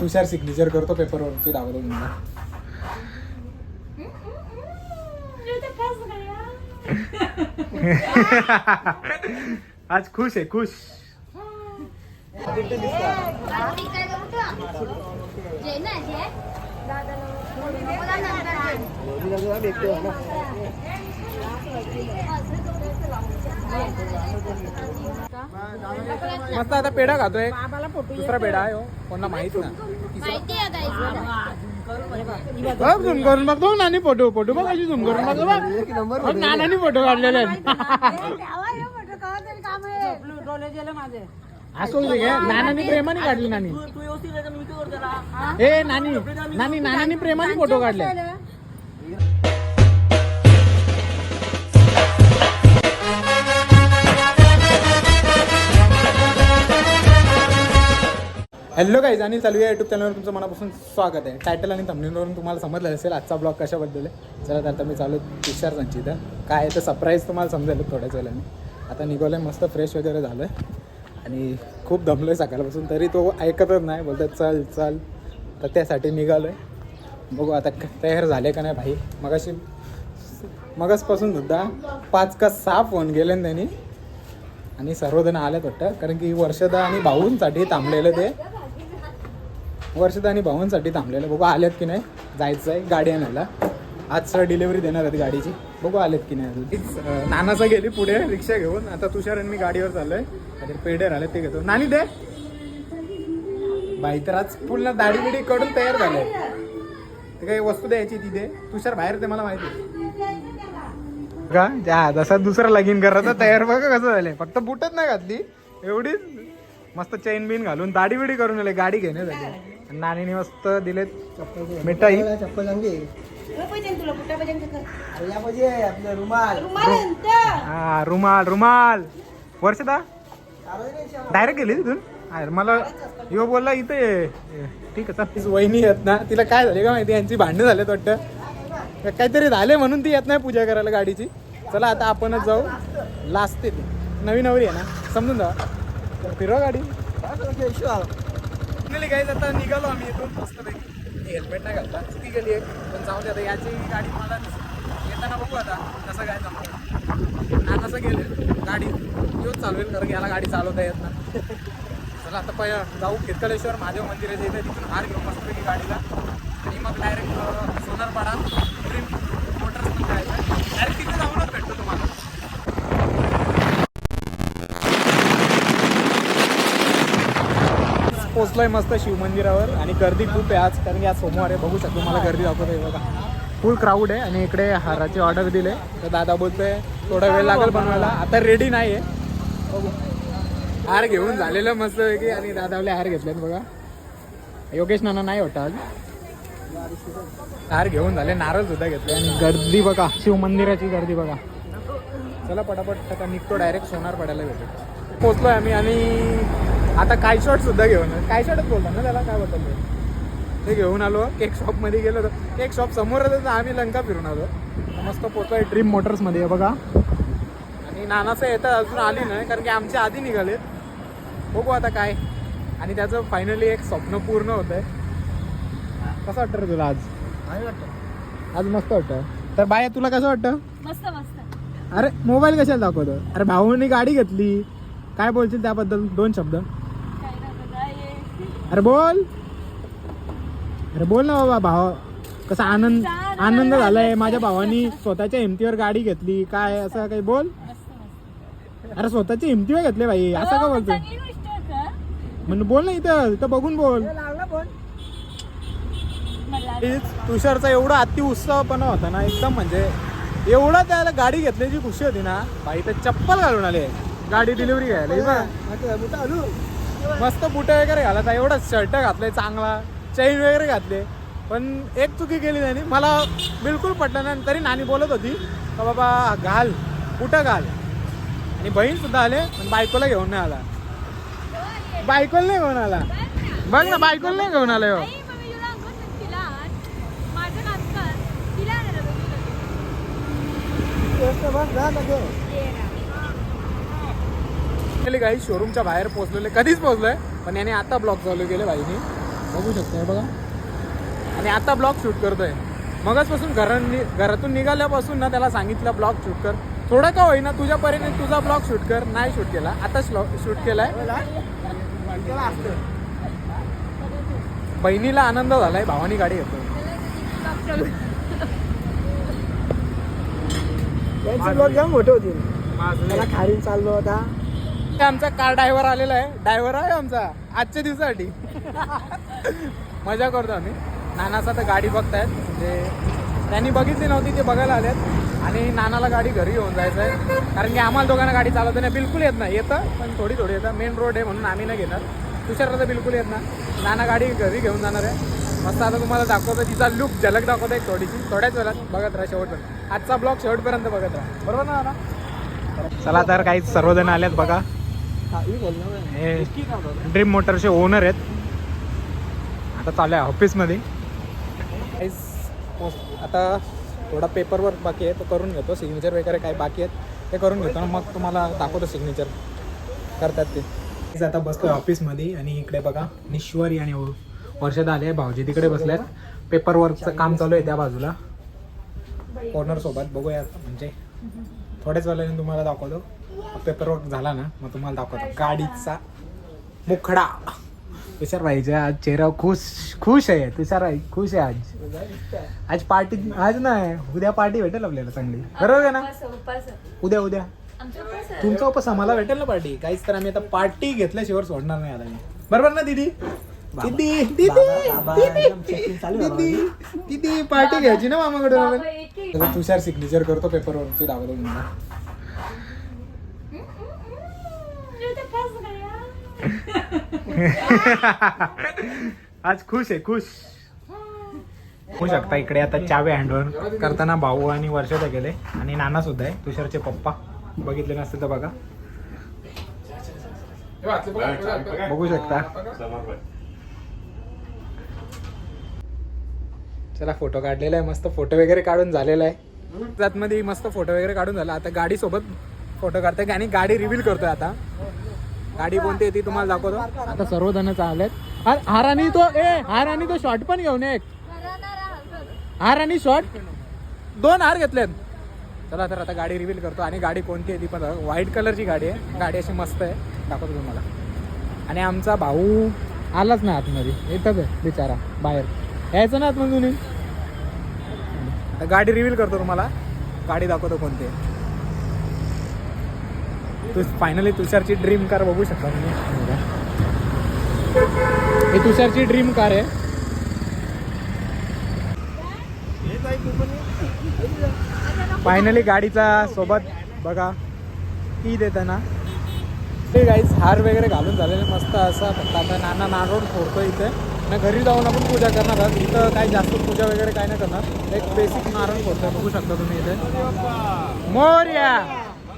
तुषार signature करतो पेपरवरती दाखवतो तुम्हाला आज खुश आहे खुश. मस्त आता पेढा खातोय. दुसरा पेढा आहे हो. कोणाला माहीत ना झूम करून बघतो नानी फोटो फोटो बघ अशी झूम करून बघतो बघ. नानानी फोटो काढलेले आहेत. असं नानानी प्रेमाने काढली नानी. ए नानी. नानी नानानी प्रेमाने फोटो काढले. हॅलो गाईज आणि चालू आहे युट्यूब चॅनलवर तुमचं मनापासून स्वागत आहे. टायटल आणि थंबनेलवरून तुम्हाला समजलं असेल आजचा ब्लॉग कशाबद्दल आहे? चला तर आता मी चालू तुषार संची इथं काय आहे तर सरप्राईज तुम्हाला समजेल थोड्याच वेळाने. आता निघालं आहे मस्त फ्रेश वगैरे झालं आहे आणि खूप दमलो आहे सकाळपासून तरी तो ऐकतच नाही. बोलतात चल चल. तर त्यासाठी निघालो आहे बघू आता तयार झाले का नाही भाई. मगाशी मगासपासून सुद्धा पाच का सहा फोन गेले ना त्यांनी. आणि सर्वजण आलेत वाटतं. कारण की वर्षदा आणि भाऊंसाठी थांबलेलं ते. वर्षदा आणि भाऊंसाठी थांबलेलं. बघू आलेत की नाही? जायचं आहे गाडी आणायला. आज सर डिलिव्हरी देणार आहेत गाडीची. बघू आलेत की नाही तीच, नानाचं गेली पुढे रिक्षा घेऊन. आता तुषार आणि मी गाडीवर चाललोय. काहीतरी पेढे राहिले ते घेतो. नानी दे. बाई तर आज पूर्ण दाढी बिडी कडून तयार झाले. ते काही वस्तू द्यायची तिथे तुषार बाहेर ते मला माहिती. आहे. का जसा दुसरा लगीन करायचा तयार बघा कसं झालंय. फक्त बुटच नाही घातली. एवढीच मस्त चैन बिन घालून दाढी बिडी करून आले. गाडी घेण्यासाठी आणि नानीने मस्त दिलेत मिठाई. चप्पल चांगली आपलं रुमाल. हा रुमाल रुमाल. वर्षदा? डायरेक्ट गेली तिथून? अरे मला यो बोलला इथे ठीक आहे तीच वहिनी येत ना. तिला काय झाले का माहिती? यांची भांडणं झालेत वाटतं. काहीतरी झाले म्हणून ती येत नाही पूजा करायला गाडीची. चला आता आपणच जाऊ. लास्ट ते नवी नवरी आहे ना? समजून जा फिरवा गाडी. फायनली गाईज आता निघालो आम्ही इथून मस्तपैकी. हेल्मेट नाही घालता चुकी गेली आहे पण जाऊ दे आता याची गाडी मला येताना बघू आता कसं काय चाललं ना कसं गेले. गाडी येऊन चालवेल कारण की याला गाडी चालवता येत ना चला आता पहिला जाऊ. किरकलेश्वर महादेव मंदिराच्या इथे तिथून हार घेऊ मस्तपैकी गाडीला. आणि मग डायरेक्ट सोनरपाडा ड्रीम मोटर्स जायचं डायरेक्ट तिथे जाऊ भेटतो तुम्हाला पोचलोय मस्त शिवमंदिरावर आणि गर्दी खूप आहे आज कारण की आज सोमवार आहे. बघू शकतो मला गर्दी दाखवत आहे बघा. फुल क्राऊड आहे आणि इकडे हाराची ऑर्डर दिले. तर दादा बोलतोय थोडा वेळ लागेल बनवायला. आता रेडी नाही आहे बघू. हार घेऊन झालेलं मस्त की आणि दादावले हार घेतलेत बघा. योगेश नाना नाही होता आज. हार घेऊन झाले नारळ सुद्धा घेतले. आणि गर्दी बघा शिवमंदिराची गर्दी बघा. चला पटापट आता निघतो डायरेक्ट सोनार पडायला भेटतो पोचलोय आम्ही आणि आता काय शॉट सुद्धा घेऊन काय शॉटच बोलतात ना त्याला? काय बोलतात ते? ते घेऊन आलो. केक शॉपमध्ये गेलो होतो. केक शॉप समोरच आहे, तर आम्ही लंका फिरून आलो. तर मस्त पोचलोय ड्रीम मोटर्समध्ये बघा. आणि नानाचं येतं अजून आली नाही कारण की आमच्या आधी निघाले. बघू आता काय. आणि त्याचं फायनली एक स्वप्न पूर्ण होत आहे कसं वाटतं रे तुला आज? आज मस्त वाटतं. तर बाय तुला कसं वाटतं? मस्त मस्त. अरे मोबाईल कशाला दाखवतो? अरे भाऊनी गाडी घेतली. काय बोलशील त्याबद्दल? दोन शब्द. अरे बोल. अरे बोल ना बाबा भाव. कसा आनंद आनंद झालाय. माझ्या भावानी स्वतःच्या हिमतीवर गाडी घेतली. काय असं काही बोल. अरे स्वतःच्या हिमतीवर घेतले भाई असं का हो, बोलतोय? चांगली गोष्ट आहे का? म्हणून बोल ना इथं. इथं बघून बोल. तुषारचा एवढा अति उत्साहपणा होता ना एकदम म्हणजे एवढा त्याला गाडी घेतल्याची खुशी होती ना भाई तर चप्पल घालून आले. गाडी डिलिव्हरी घ्यायला हे बघ. मस्त बुट वगैरे घालत आहे. एवढा शर्ट घातलाय चांगला. चैन वगैरे घातले. पण एक चुकी केली त्यांनी. मला बिलकुल पटलं नाही. तरी नानी बोलत होती का बाबा घाल. बुटं घाल. आणि बहीण सुद्धा आले पण बायकोला घेऊन नाही आला. बायकोला नाही घेऊन आला. बघ ना बायकोला नाही घेऊन आलाय हो. आई, मम्मी तुला अंघोळ नाही केला आज? माझं काम कर. तिला आणायला बघू लगेच. ये ना. गेले काही शोरूमच्या बाहेर पोहोचलेले कधीच पोहोचलोय. पण याने आता ब्लॉक चालू केले भाईनी बघू शकतो हे बघा. आणि आता ब्लॉग शूट करतोय. मगचपासून घरांनी घरातून निघाल्यापासून ना त्याला सांगितलं ब्लॉग शूट कर. थोडं का होईना तुझ्या परीने तुझा ब्लॉग शूट कर. नाही शूट केला. आता शूट केलाय. बहिणीला आनंद झालाय भावानी गाडी ब्लॉग जाम मोठे होतील मला खारीन चाललो होता. आमचा कार ड्रायव्हर आलेला आहे. ड्रायव्हर आहे आमचा. आजच्या दिवसासाठी. मजा करतो आम्ही. नानाचा तर गाडी बघतायत. म्हणजे त्यांनी बघितली नव्हती ते बघायला आलेत. आणि नानाला गाडी घरी घेऊन जायचं आहे कारण की आम्हाला दोघांना गाडी चालवता नाही बिलकुल येत नाही. येतं पण थोडी थोडी येतं. मेन रोड आहे म्हणून आम्ही नाही घेणार. तुषारला तर बिलकुल येत नाही. नाना गाडी घरी घेऊन जाणार आहे. मस्त आता तुम्हाला दाखवतो. तिचा लुक झलक दाखवतो एक थोडीशी. थोड्याच वेळात बघत राहा शेवटपर्यंत. आजचा ब्लॉग शेवटपर्यंत बघत राहा. बरोबर ना चला तर काही सर्वजण आलेत बघा. हे ड्रीम मोटरचे ओनर आहेत. आता चालू आहे ऑफिसमध्ये. आता थोडा पेपर वर्क बाकी आहे तो करून घेतो. सिग्नेचर वगैरे काय बाकी आहेत ते करून घेतो आणि मग तुम्हाला दाखवतो सिग्नेचर करतात ते. आता बसतोय ऑफिसमध्ये आणि इकडे बघा निश्वरी आणि वर्षद आले भाऊजी तिकडे बसले आहेत पेपर वर्कचं काम चालू आहे त्या बाजूला. ओनर सोबत बघूया म्हणजे थोड्याच वेळाने तुम्हाला दाखवतो. पेपर वर्क झाला ना मग तुम्हाला दाखवतो. गाडीचा मुखडा. तुषार भाईचा आज चेहरा खुश खुश आहे. तुषार भाई खुश आहे आज. आज पार्टी आज नाही उद्या पार्टी भेटेल आपल्याला चांगली. बरोबर आहे ना? उद्या उद्या. तुमचा उपस आम्हाला भेटेल ना पार्टी. काहीच तर आम्ही आता पार्टी घेतल्याशिवाय सोडणार नाही आता मी. बरोबर ना दीदी? दीदी दीदी दीदी दीदी पार्टी घ्यायची ना मामाकडून तुषार सिग्नेचर करतो पेपर वरची दाखवतो तुम्हाला आज खुश आहे खुश. होऊ शकता इकडे आता चावे हँडवर करताना भाऊ आणि वर्षाचा गेले. आणि नाना सुद्धा आहे तुषारचे पप्पा. बघितले नसते तर बघा. बघू शकता. चला फोटो काढलेला आहे मस्त फोटो वगैरे काढून झालेला आहे. त्यातमध्ये मस्त फोटो वगैरे काढून झाला. आता गाडी सोबत फोटो काढतोय आणि गाडी रिव्हील करतोय आता. गाडी कोणती आहे ती तुम्हाला दाखवतो. आता सर्वजण चाललेत. अरे हार आणि तो ए हार आणि तो शॉर्ट पण घेऊन ये एक. हार आणि शॉर्ट दोन हार घेतलेत. चला तर आता गाडी रिव्हील करतो. आणि गाडी कोणती आहे ती पण व्हाईट कलरची गाडी आहे. गाडी अशी मस्त आहे. दाखवतो तुम्हाला. आणि आमचा भाऊ आलाच नाही आतमध्ये. येतच आहे बिचारा बाहेर. यायचं ना आतमधून? आता गाडी रिव्हील करतो तुम्हाला. गाडी दाखवतो कोणती आहे. तू फायनली तुषारची ड्रीम कार बघू शकता तुम्ही. हे ही तुषारची ड्रीम कार आहे. फायनली गाडीचा सोबत बघा. की देताना. ते गाईज हार वगैरे घालून झालेले मस्त असं फक्त आता नाना नारोड फोडतो इथे. ना घरी जाऊन आपण पूजा करणार आहोत. इथं काही जास्त पूजा वगैरे काय नाही करणार. एक बेसिक नारळ फोडतो बघू शकता तुम्ही इथे. मोर्या!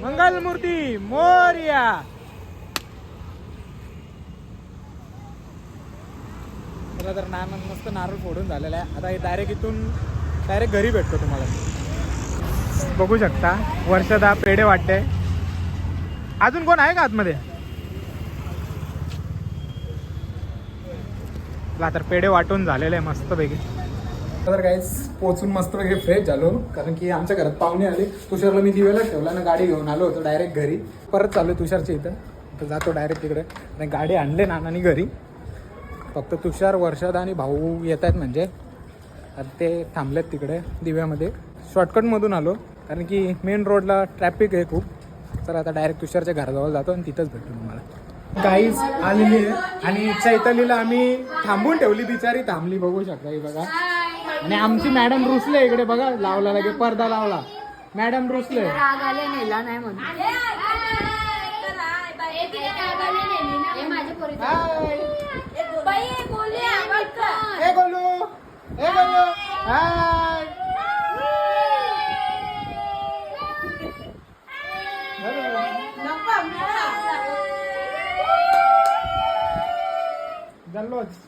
मंगलमूर्ती मोर्या. चला तर नाना मस्त नारळ फोडून झालेला आहे. आता हे डायरेक्ट इथून डायरेक्ट घरी भेटतो तुम्हाला. बघू शकता वर्षदा पेढे वाटते. अजून कोण आहे का आतमध्ये? तर पेढे वाटून झालेले आहे मस्तपैकी. तर काहीच पोचून मस्तपैकी फ्रेश झालो. कारण की आमच्या घरात पाहुणे आले. तुषारला मी दिवेला ठेवला ना गाडी घेऊन आलो होतो डायरेक्ट घरी. परत चालू तुषारच्या इथं. तर जातो डायरेक्ट तिकडे. आणि गाडी आणले नानानी घरी. फक्त तुषार वर्षात आणि भाऊ येत आहेत म्हणजे. तर ते थांबलेत तिकडे दिव्यामध्ये. शॉर्टकटमधून आलो. कारण की मेन रोडला ट्रॅफिक आहे खूप. तर आता डायरेक्ट तुषारच्या घराजवळ जातो आणि तिथंच भेटतो तुम्हाला. गाईज आलेली आहे. आणि चैतालीला आम्ही थांबून ठेवली. बिचारी थांबली. बघू शकता ही बघा. आणि आमची मॅडम रुसले इकडे बघा लावला लगे पडदा लावला. मॅडम रुसले. राग आले नेला नाही म्हणून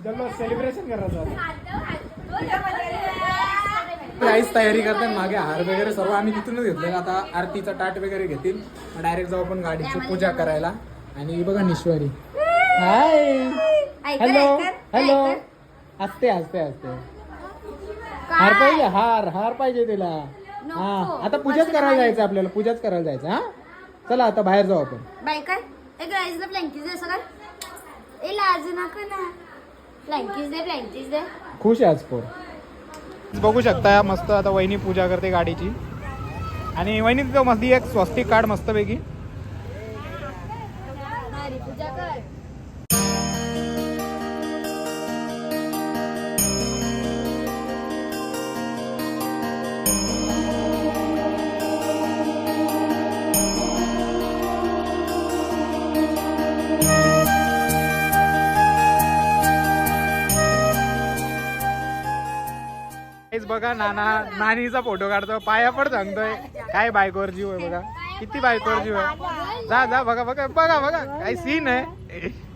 हे सेलिब्रेशन करायचं प्राईस तयारी करतात मागे हार वगैरे सर्व आम्ही तिथूनच घेतले. आता आरतीचा ताट वगैरे घेतील. डायरेक्ट जाऊ आपण गाडीची पूजा करायला. आणि ही बघा निश्वरी. हाय हॅलो हॅलो असते असते असते. हार पाहिजे हार हार पाहिजे तिला. हा आता पूजाच करायला जायचं आपल्याला पूजाच करायला जायचं हा? चला आता बाहेर जाऊ आपण. बाय काय? एक राईसला ब्लँकेट दे असं काय ए लाज नका ना. ब्लँकेट दे ब्लँकेट दे. खुश आहे आज पोर. बघू शकता मस्त आता वहिनी पूजा करते गाडीची. आणि वहिनी तिथं मस्ती एक स्वस्तिक कार्ड मस्तपैकी. बघा नाना नानीचा फोटो काढतो पाया पण सांगतोय. काय बायकोवर जीव आहे बघा. किती बायकोवर जीव आहे. जा जा बघा बघा बघा बघा. काय सीन आहे.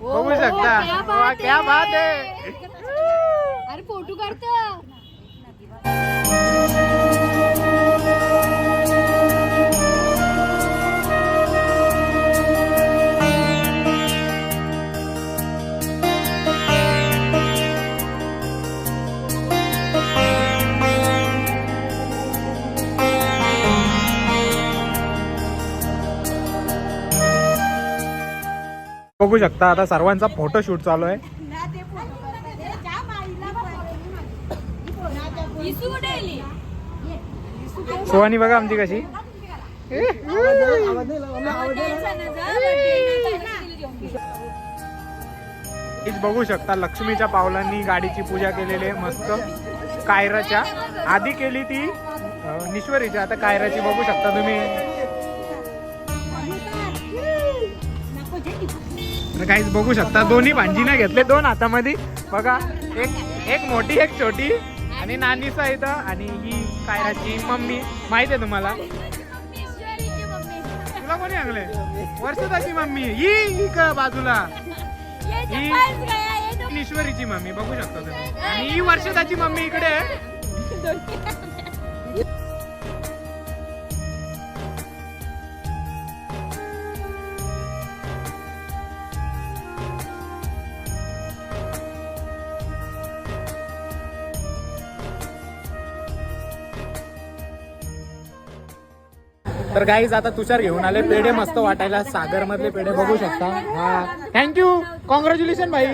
बघू शकता. वा, क्या बात आहे. अरे फोटो काढतो. बघू शकता. आता सर्वांचा फोटो शूट चालू आहे. सोहानी बघा आमची कशी. बघू शकता लक्ष्मीच्या पावलांनी गाडीची पूजा केलेली आहे मस्त. कायराच्या. आधी केली ती अं, निश्वरीच्या. आता कायराची बघू शकता तुम्ही. काहीच बघू शकता दोन्ही भांजीने घेतले दोन हातामध्ये. बघा एक एक मोठी एक छोटी. आणि नानीचा इथं. आणि ही कायराची मम्मी. माहिती आहे तुम्हाला? तुला कोणी आणले वर्षाची मम्मी. ही ही का बाजूला? ही- ईश्वरीची मम्मी. बघू शकता तुम्ही. आणि ही वर्षाची मम्मी इकडे तर गाईज आता तुषार घेऊन आले. पेढे मस्त वाटायला. सागर मधले पेढे बघू शकता. हा. थँक्यू कॉंग्रॅच्युलेशन भाई.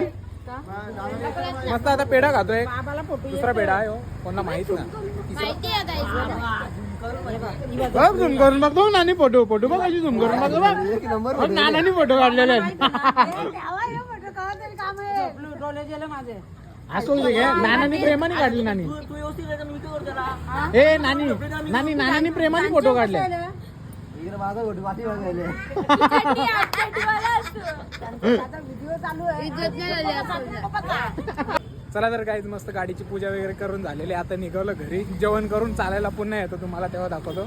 मस्त आता पेढा खातोय. दुसरा पेढा आहे हो. कोणाला माहीत ना माहिती आहे बघ झूम करून बघ. बघ नानी फोटो फोटो बघ अशी झूम करून बघ. बघ बघ नानानी फोटो काढलेले आहेत. असं? नानानी प्रेमाने काढली नानी. ए नानी. नानी नानानी प्रेमाने फोटो काढले. माझा चला तर काहीच मस्त गाडीची पूजा वगैरे करून झालेली आहे. आता निघालं घरी. जेवण करून चालायला पुन्हा येतो तुम्हाला तेव्हा दाखवतो.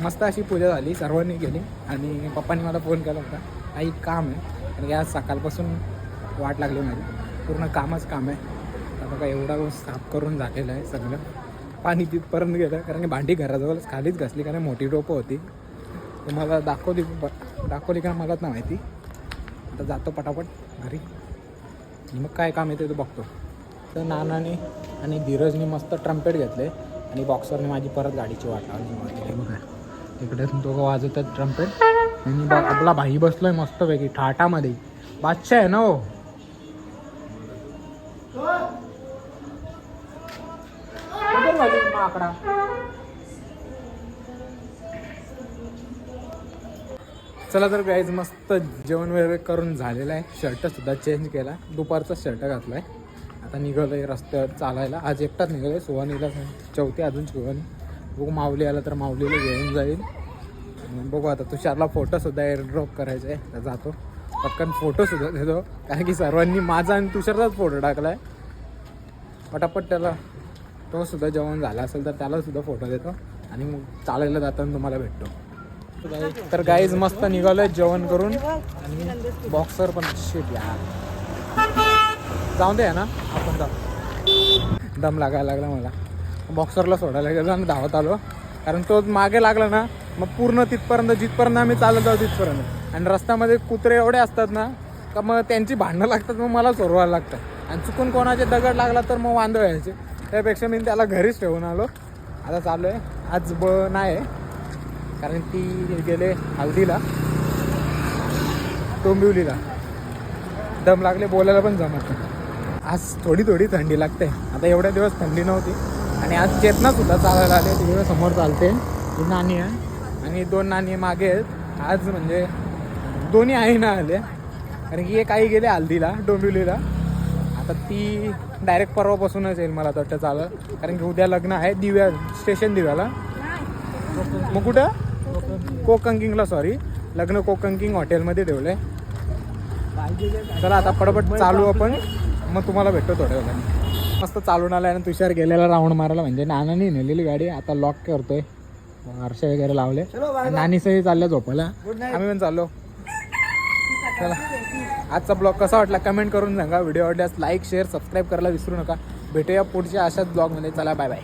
मस्त अशी पूजा झाली सर्वांनी केली. आणि पप्पांनी मला फोन केला होता. काही काम आहे. की आज सकाळपासून वाट लागली माझी. पूर्ण कामच काम आहे. आता बघा एवढा साफ करून झालेलं आहे सगळं. पाणी तिथपर्यंत गेलं कारण की भांडी घराजवळच खालीच घासली कारण मोठी टोपं होती. तुम्हाला दाखवली दाखवली का मलाच ना माहिती. आता जातो पटापट घरी. मग काय काम येते तो बघतो. तर नानाने आणि धीरजने मस्त ट्रम्पेट घेतले आणि बॉक्सरने माझी परत गाडीची वाट लावली. बघा. दोघं वाजवतात ट्रम्पेट आणि आपला भाई बसलोय मस्तपैकी ठाटामध्ये बादशाह आहे ना हो? आकडा. चला तर गाईज मस्त जेवण वगैरे करून झालेलं आहे. शर्ट सुद्धा चेंज केला. दुपारचा शर्ट घातलाय. आता निघालोय रस्त्यावर चालायला. आज एकटाच निघालोय. सुहानीला चौथी अजून सुहानी. बघू माऊली आला तर माऊलीला घेऊन जाईल. बघू आता तुषारला फोटोसुद्धा एअरड्रॉप एअर ड्रॉप करायचा आहे. तर जातो. पटकन फोटोसुद्धा देतो. कारण की सर्वांनी माझा आणि तुषारचाच फोटो टाकला आहे पटापट त्याला तो सुद्धा जेवण झाला असेल तर त्याला सुद्धा फोटो देतो आणि मग चालायला जाताना तुम्हाला भेटतो. तर गाईज मस्त निघालोय जेवण करून आणि बॉक्सर पण शिट या जाऊन दे ना आपण जाऊ. दम लागायला लागला मला. बॉक्सरला सोडायला गेलो आणि धावत आलो. कारण तो मागे लागला ना मग पूर्ण तिथपर्यंत जिथपर्यंत आम्ही चालत जाऊ तिथपर्यंत. आणि रस्त्यामध्ये कुत्रे एवढे असतात ना का मग त्यांची भांडणं लागतात मग मला सोडवायला लागतं. आणि चुकून कोणाचे दगड लागला तर मग वांदळ यायचे त्यापेक्षा मी त्याला घरीच ठेवून आलो. आता चालू आहे. आज ब नाही. आहे कारण ती गेले हल्दीला. डोंबिवलीला दम लागले बोलायला पण जमत आज थोडी थोडी थंडी लागते. आता एवढ्या दिवस थंडी नव्हती. आणि आज चेतना सुद्धा चालायला आले. तिकडे समोर चालते. ही नाणी आहे. आणि दोन नाणी मागे आहेत. आज म्हणजे दोन्ही आई ना आले. कारण की एक आई गेले हल्दीला डोंबिवलीला आता ती डायरेक्ट परवापासूनच येईल मला वाटतं चालत. कारण की उद्या लग्न आहे दिव्या स्टेशन दिव्याला. मग कुठं? कोकंकिंगला सॉरी लग्न कोकंकिंग हॉटेलमध्ये ठेवलंय. चला आता पटपट चालू आपण. मग तुम्हाला भेटतो थोड्या वेळाने मस्त चालून आला आणि तुषार गेलेला राऊंड मारायला. म्हणजे नानानी नेलेली गाडी आता लॉक करतोय. आरशे वगैरे लावले. नानी सही चालल्या झोपायला. आम्ही पण चाललो. चला. आजचा ब्लॉग कसा वाटला कमेंट करून सांगा. व्हिडिओ आवडल्यास लाईक शेअर सबस्क्राईब करायला विसरू नका. भेटूया पुढच्या अशाच ब्लॉगमध्ये. चला बाय बाय.